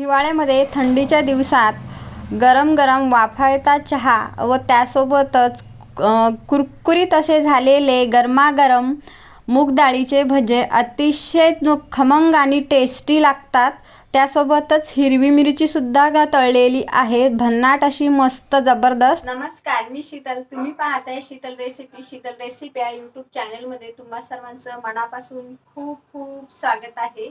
हिवाळ्यामध्ये थंडीच्या दिवसात गरम गरम वाफाळता चहा व त्यासोबतच कुरकुरीत असे झालेले गरमागरम मूगडाळीचे भजे अतिशय खमंग आणि टेस्टी लागतात. त्यासोबतच हिरवी मिरचीसुद्धा ग तळलेली आहे. भन्नाट अशी मस्त जबरदस्त. नमस्कार मी शीतल. तुम्ही पाहताय शीतल रेसिपी शीतल रेसिपी या यूट्यूब चॅनलमध्ये तुम्हा सर्वांचं मनापासून खूप खूप स्वागत आहे.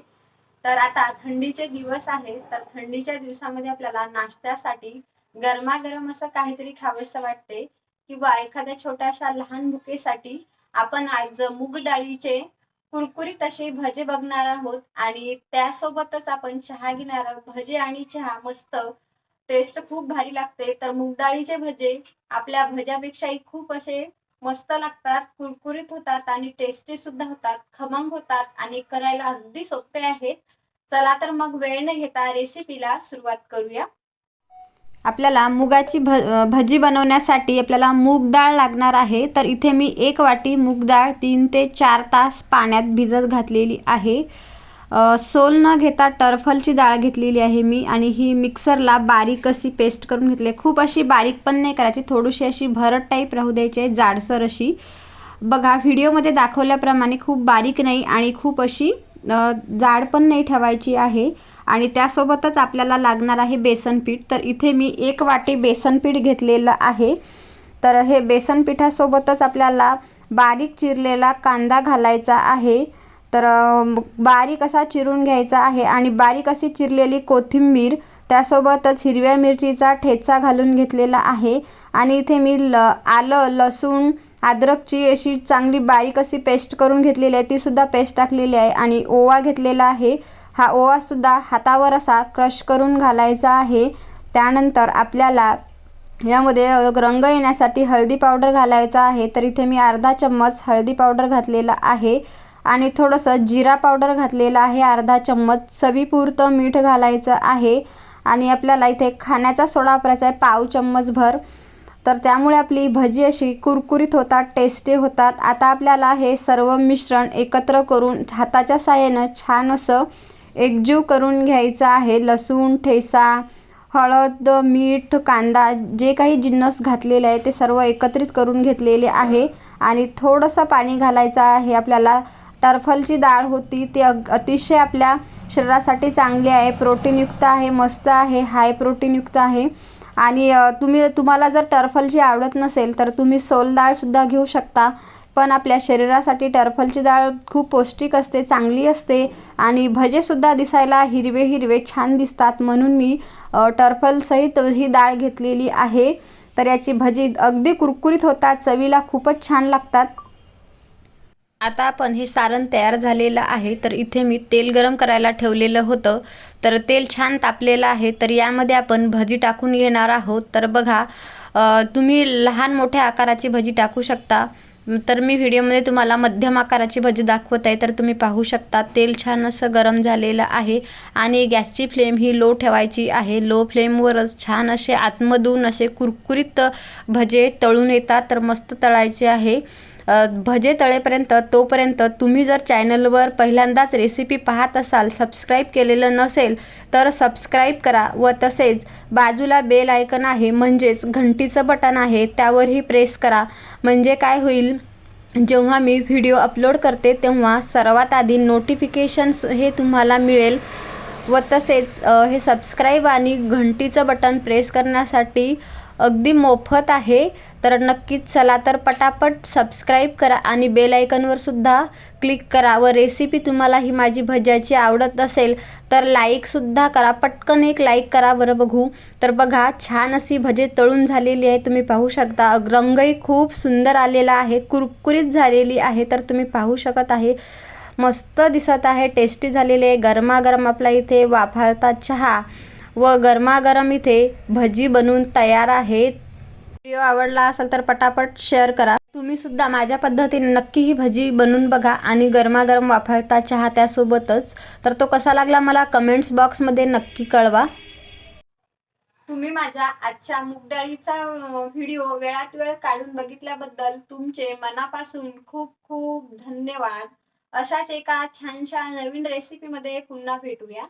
तर आता थंडीचे दिवस आहे तर थंडीच्या दिवसामध्ये आपल्याला नाश्त्यासाठी गरमागरम असं काहीतरी खावंसं वाटते. किंवा एखाद्या छोट्याशा लहान भुकेसाठी आपण आज मूग डाळीचे कुरकुरीत असे भजे बघणार आहोत आणि त्यासोबतच आपण चहा घेणार आहोत. भजे आणि चहा मस्त टेस्ट खूप भारी लागते. तर मूग डाळीचे भजे आपल्या भज्यापेक्षाही खूप असे मस्त लागतात कुरकुरीत होतात आणि टेस्टी सुद्धा होतात खमंग होतात आणि करायला अगदी सोपे आहेत. चला तर मग वेळ न घेता रेसिपीला सुरुवात करूया. आपल्याला मुगाची भ भजी बनवण्यासाठी आपल्याला मूग डाळ लागणार आहे. तर इथे मी एक वाटी मूग डाळ तीन ते चार तास पाण्यात भिजत घातलेली आहे. सोल न घेता टरफलची डाळ घेतलेली आहे मी आणि ही मिक्सरला बारीक अशी पेस्ट करून घेतली खूप अशी बारीक पण नाही करायची थोडीशी अशी भरट टाईप राहू द्यायची आहे जाडसर अशी. बघा व्हिडिओमध्ये दाखवल्याप्रमाणे खूप बारीक नाही आणि खूप अशी जाड पण नाही ठेवायची आहे. आणि त्यासोबतच आपल्याला लागणार आहे बेसन पीठ. तर इथे मी एक वाटी बेसन पीठ घेतलेलं आहे. तर हे बेसन पिठासोबतच आपल्याला बारीक चिरलेला कांदा घालायचा आहे. तर बारीक असा चिरून घ्यायचा आहे आणि बारीक अशी चिरलेली कोथिंबीर त्यासोबतच हिरव्या मिरचीचा ठेचा घालून घेतलेला आहे. आणि इथे मी ल आलं लसूण अद्रकची अशी चांगली बारीक अशी पेस्ट करून घेतलेली आहे. तीसुद्धा पेस्ट टाकलेली आहे आणि ओवा घेतलेला आहे. हा ओवासुद्धा हातावर असा क्रश करून घालायचा आहे. त्यानंतर आपल्याला यामध्ये रंग येण्यासाठी हळदी पावडर घालायचा आहे. तर इथे मी अर्धा चम्मच हळदी पावडर घातलेला आहे. आणि थोडंसं जिरा पावडर घातलेला आहे अर्धा चम्मच. चवीपुरतं मीठ घालायचं आहे. आणि आपल्याला इथे खाण्याचा सोडा वापरायचा आहे पाव चम्मचभर. तर त्यामुळे आपली भजी अशी कुरकुरीत होतात टेस्टी होतात. आता आपल्याला हे सर्व मिश्रण एकत्र करून हाताच्या साहाय्यानं छान असं एकजीव करून घ्यायचं आहे. लसूण ठेसा हळद मीठ कांदा जे काही जिन्नस घातलेले आहे ते सर्व एकत्रित करून घेतलेले आहे. आणि थोडंसं पाणी घालायचं आहे. आपल्याला टरफलची डाळ होती ती अग अतिशय आपल्या शरीरासाठी चांगली आहे प्रोटीनयुक्त आहे मस्त आहे हाय प्रोटीनयुक्त आहे. आणि तुम्ही तुम्हाला जर टरफलची आवडत नसेल तर तुम्ही सोल डाळसुद्धा घेऊ शकता. पण आपल्या शरीरासाठी टरफलची डाळ खूप पौष्टिक असते चांगली असते. आणि भजेसुद्धा दिसायला हिरवे हिरवे छान दिसतात. म्हणून मी टरफलसहित ही डाळ घेतलेली आहे. तर याची भजी अगदी कुरकुरीत होतात चवीला खूपच छान लागतात. आता आपण हे सारण तयार झालेलं आहे तर इथे मी तेल गरम करायला ठेवलेलं होतं. तर तेल छान तापलेलं आहे तर यामध्ये आपण भजी टाकून घेणार आहोत. तर बघा तुम्ही लहान मोठ्या आकाराची भजी टाकू शकता. तर मी व्हिडिओमध्ये तुम्हाला मध्यम आकाराची भजी दाखवत आहे तर तुम्ही पाहू शकता तेल छान असं गरम झालेलं आहे. आणि गॅसची फ्लेम ही लो ठेवायची आहे. लो फ्लेमवरच छान असे आतमधून असे कुरकुरीत भजे तळून येतात तर मस्त तळायचे आहे. भजे तळेपर्यंत तोपर्यंत तुम्ही जर चॅनलवर पहिल्यांदाच रेसिपी पाहत असाल सबस्क्राईब केलेलं नसेल तर सबस्क्राईब करा व तसेच बाजूला बेल आयकन आहे म्हणजेच घंटीचं बटन आहे त्यावरही प्रेस करा. म्हणजे काय होईल जेव्हा मी व्हिडिओ अपलोड करते तेव्हा सर्वात आधी नोटिफिकेशन्स हे तुम्हाला मिळेल. व तसेच हे सबस्क्राईब आणि घंटीचं बटन प्रेस करण्यासाठी अगदी मोफत आहे. तर नक्कीच चला तर पटापट सबस्क्राईब करा आणि बेल आयकनवर सुद्धा क्लिक करा. व रेसिपी तुम्हाला ही माझी भज्याची आवडत असेल तर लाईकसुद्धा करा. पटकन एक लाईक करा बरं बघू. तर बघा छान अशी भजे तळून झालेली आहे. तुम्ही पाहू शकता रंगही खूप सुंदर आलेला आहे. कुरकुरीत झालेली आहे तर तुम्ही पाहू शकत आहे. मस्त दिसत आहे टेस्टी झालेले आहे. गरमागरम आपला इथे वाफाळता चहा. व गरमागरम इथे भजी बनवून तयार आहेत. व्हिडिओ आवडला असेल तर पटापट शेअर करा. तुम्ही सुद्धा माझ्या पद्धतीने नक्की ही भजी बनवून बघा आणि गरमागरम वाफाळता चहा त्यासोबतच. तर तो कसा लागला मला कमेंट्स बॉक्समध्ये नक्की कळवा. तुम्ही माझ्या आजच्या मुगडाळीचा व्हिडिओ वेळात वेळ काढून बघितल्याबद्दल तुमचे मनापासून खूप खूप धन्यवाद. अशाच एका छानशा नवीन रेसिपीमध्ये पुन्हा भेटूया.